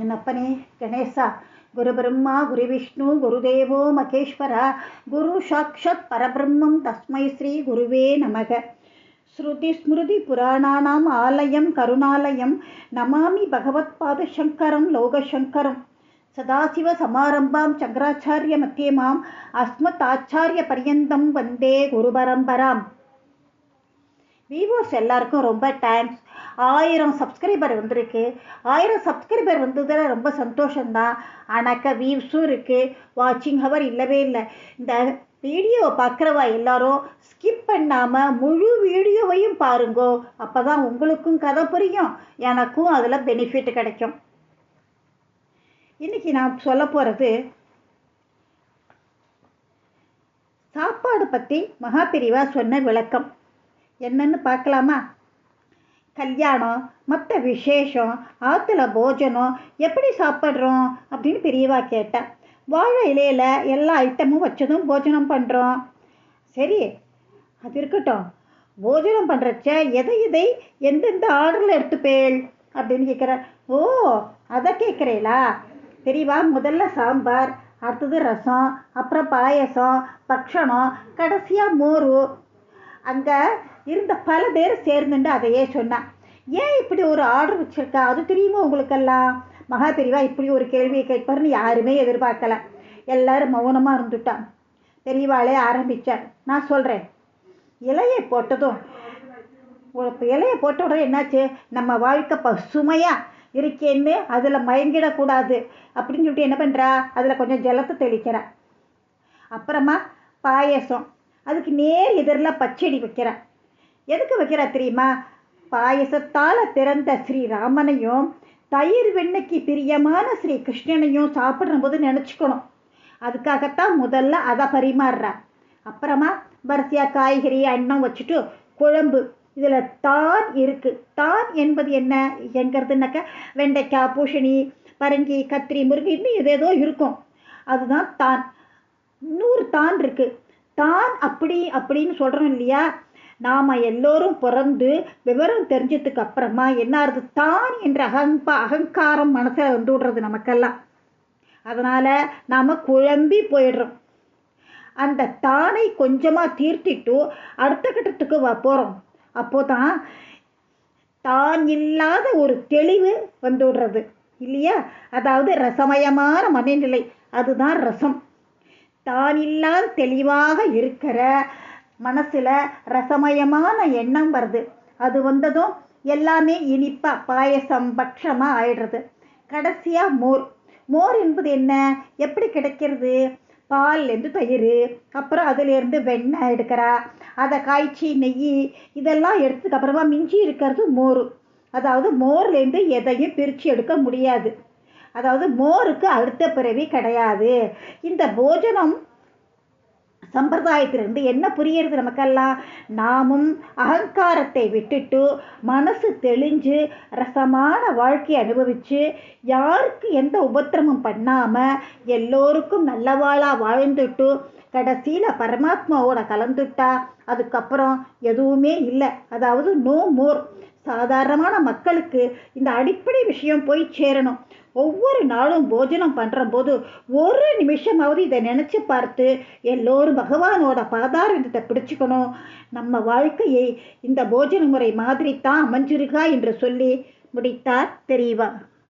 என்னப்பனே? கணேசா குரு பிரம்மா குரு விஷ்ணு குருதேவோ மகேஸ்வர குரு சாக்ஷாத் பரபிரம்மம் தஸ்மை ஸ்ரீ குருவே நமக. ஸ்ருதி ஸ்மிருதி புராணானாம் ஆலயம் கருணாலயம் நமாமி பகவத்பாத சங்கரம் லோகசங்கரம். சதாசிவ சமாரம்பாம் சங்கராச்சாரிய மத்தியமாம் அஸ்மத் ஆச்சாரிய பரியந்தம் வந்தே குரு பரம்பராம் விவோஸ் எல்லாருக்கும் ரொம்ப தேங்க்ஸ் ஆயிரம் சப்ஸ்கிரைபர் வந்திருக்கு. ஆயிரம் சப்ஸ்கிரைபர் வந்ததில் ரொம்ப சந்தோஷம்தான். ஆனாக்கா வியூஸும் இருக்குது வாட்சிங் ஹவர் இல்லவே இல்லை. இந்த வீடியோவை பார்க்குறவா எல்லாரும் ஸ்கிப் பண்ணாமல் முழு வீடியோவையும் பாருங்கோ. அப்போ தான் உங்களுக்கும் கதை புரியும். எனக்கும் அதில் பெனிஃபிட் கிடைக்கும். இன்றைக்கி நான் சொல்ல போகிறது சாப்பாடு பற்றி மகாபிரிவா சொன்ன விளக்கம். என்னன்னு பார்க்கலாமா? கல்யாணம் மற்ற விசேஷம் ஆற்றுல போஜனம் எப்படி சாப்பிட்றோம் அப்படின்னு பெரியவா கேட்டேன் வாழை இலையில் எல்லா ஐட்டமும் வச்சதும் போஜனம் பண்ணுறோம் சரி அது இருக்கட்டும். போஜனம் பண்ணுறச்ச எதை எதை எந்தெந்த ஆர்டரில் எடுத்துப்பேள் அப்படின்னு கேட்குறேன் ஓ அதை கேட்குறீங்களா தெரியவா முதல்ல சாம்பார் அடுத்தது ரசம் அப்புறம் பாயசம் பக்ஷணம் கடைசியாக மோர் அங்கே இருந்த பல பேர் சேர்ந்துட்டு அதையே சொன்னான் ஏன் இப்படி ஒரு ஆர்டர் வச்சுருக்கா? அது தெரியுமா உங்களுக்கெல்லாம்? மகா பெரியவா இப்படி ஒரு கேள்வியை கேட்பாருன்னு யாருமே எதிர்பார்க்கல. எல்லாரும் மௌனமாக இருந்துட்டான் பெரியவாளே ஆரம்பித்தார் நான் சொல்கிறேன் இலையை போட்டதும் இலையை போட்ட உடனே என்னாச்சு? நம்ம வாழ்க்கை பசுமையாக இருக்கேன்னு அதில் மயங்கிடக்கூடாது அப்படின்னு சொல்லிட்டு என்ன பண்ணுறா அதில் கொஞ்சம் ஜலத்தை தெளிக்கிறா. அப்புறமா பாயசம். அதுக்கு நேர் எதிரில் பச்சடி வைக்கிறா எதுக்கு வைக்கிறா தெரியுமா? பாயசத்தால் பிறந்த ஸ்ரீ ராமனையும் தயிர் வெண்ணைக்கு பிரியமான ஸ்ரீ கிருஷ்ணனையும் சாப்பிட்றபோது நினச்சிக்கணும். அதுக்காகத்தான் முதல்ல அதை பரிமாறுறா அப்புறமா வரிசையாக காய்கறி அன்னம் வச்சுட்டு குழம்பு. இதில் தான் இருக்குது தான் என்பது என்ன? எங்கிறதுனாக்கா வெண்டைக்காய் பூசணி பரங்கி கத்திரி முருங்கை இன்னும் ஏதேதோ இருக்கும். அதுதான் தான். நூறு தான் இருக்குது தான் அப்படி அப்படின்னு சொல்கிறோம் இல்லையா? நாம் எல்லோரும் பிறந்து விவரம் தெரிஞ்சதுக்கு அப்புறமா என்ன ஆகுது? தான் என்ற அகங்கா அகங்காரம் மனசில் வந்து விடுறது நமக்கெல்லாம். அதனால் நாம் குழம்பி போயிடுறோம். அந்த தானை கொஞ்சமாக தீர்த்திட்டு அடுத்த கட்டத்துக்கு வ போகிறோம் அப்போ தான் தான் இல்லாத ஒரு தெளிவு வந்து விடுறது இல்லையா? அதாவது ரசமயமான மனநிலை. அதுதான் ரசம். தானில்லாம் தெளிவாக இருக்கிற மனசில் ரசமயமான எண்ணம் வருது. அது வந்ததும் எல்லாமே இனிப்பாக பாயசம் பட்சமாக ஆயிடுறது. கடைசியாக மோர். மோர் என்பது என்ன? எப்படி கிடைக்கிறது? பால்லேருந்து தயிர் அப்புறம் அதுலேருந்து வெண்ணெய் எடுக்கிறா அதை காய்ச்சி நெய் இதெல்லாம் எடுத்ததுக்கப்புறமா மிஞ்சி இருக்கிறது மோர். அதாவது மோர்லேருந்து எதையும் பிரித்து எடுக்க முடியாது. அதாவது மோருக்கு அடுத்த பிறவி கிடையாது. இந்த போஜனம் சம்பிரதாயத்திலிருந்து என்ன புரியுறது நமக்கெல்லாம்? நாமும் அகங்காரத்தை விட்டுட்டு மனசு தெளிஞ்சு ரசமான வாழ்க்கையை அனுபவித்து யாருக்கு எந்த உபத்திரமும் பண்ணாமல் எல்லோருக்கும் நல்லவாளாக வாழ்ந்துட்டு கடைசியில் பரமாத்மாவோட கலந்துட்டா அதுக்கப்புறம் எதுவுமே இல்லை. அதாவது நோ மோர் சாதாரணமான மக்களுக்கு இந்த அடிப்படை விஷயம் போய் சேரணும். ஒவ்வொரு நாளும் போஜனம் பண்ணுறம்போது ஒரு நிமிஷமாவது இதை நினச்சி பார்த்து எல்லோரும் பகவானோட பாதாரத்தை பிடிச்சிக்கணும். நம்ம வாழ்க்கையை இந்த போஜன முறை மாதிரி தான் அமைஞ்சிருக்கா என்று சொல்லி முடித்தார் தெரியவா